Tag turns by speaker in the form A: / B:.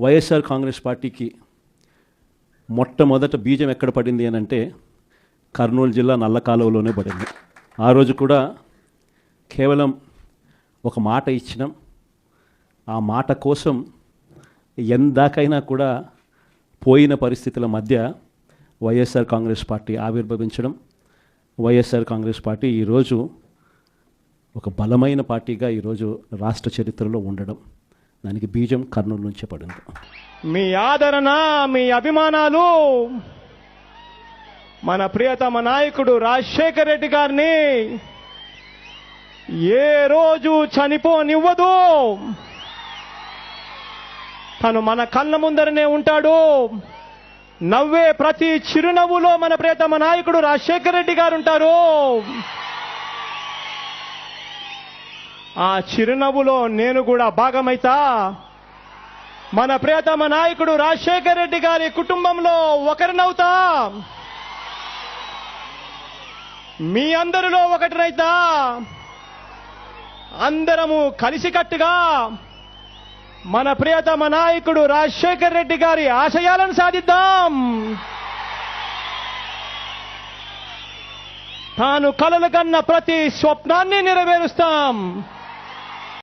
A: వైఎస్ఆర్ కాంగ్రెస్ పార్టీకి మొట్టమొదట బీజం ఎక్కడ పడింది అని అంటే కర్నూలు జిల్లా నల్లకాలువలోనే పడింది. ఆ రోజు కూడా కేవలం ఒక మాట ఇచ్చినాం. ఆ మాట కోసం ఎందాకైనా కూడా పోయిన పరిస్థితుల మధ్య వైఎస్ఆర్ కాంగ్రెస్ పార్టీ ఆవిర్భవించడం వైఎస్ఆర్ కాంగ్రెస్ పార్టీ ఈరోజు ఒక బలమైన పార్టీగా ఈరోజు రాష్ట్ర చరిత్రలో ఉండడం. దానికి బీజం కర్నూలు నుంచే పడింది.
B: మీ ఆదరణ మీ అభిమానాలు మన ప్రియతమ నాయకుడు రాజశేఖర రెడ్డి గారిని ఏ రోజు చనిపోనివ్వదు. తను మన కళ్ళ ముందరనే ఉంటాడు. నవ్వే ప్రతి చిరునవ్వులో మన ప్రియతమ నాయకుడు రాజశేఖర రెడ్డి గారు ఉంటారు. ఆ చిరునవ్వులో నేను కూడా భాగమైతా. మన ప్రియతమ నాయకుడు రాజశేఖర రెడ్డి గారి కుటుంబంలో ఒకరినవుతా. మీ అందరిలో ఒకటినైతా. అందరము కలిసికట్టుగా మన ప్రియతమ నాయకుడు రాజశేఖర్ రెడ్డి గారి ఆశయాలను సాధిద్దాం. తాను కలలు కన్న ప్రతి స్వప్నాన్ని నెరవేరుస్తాం.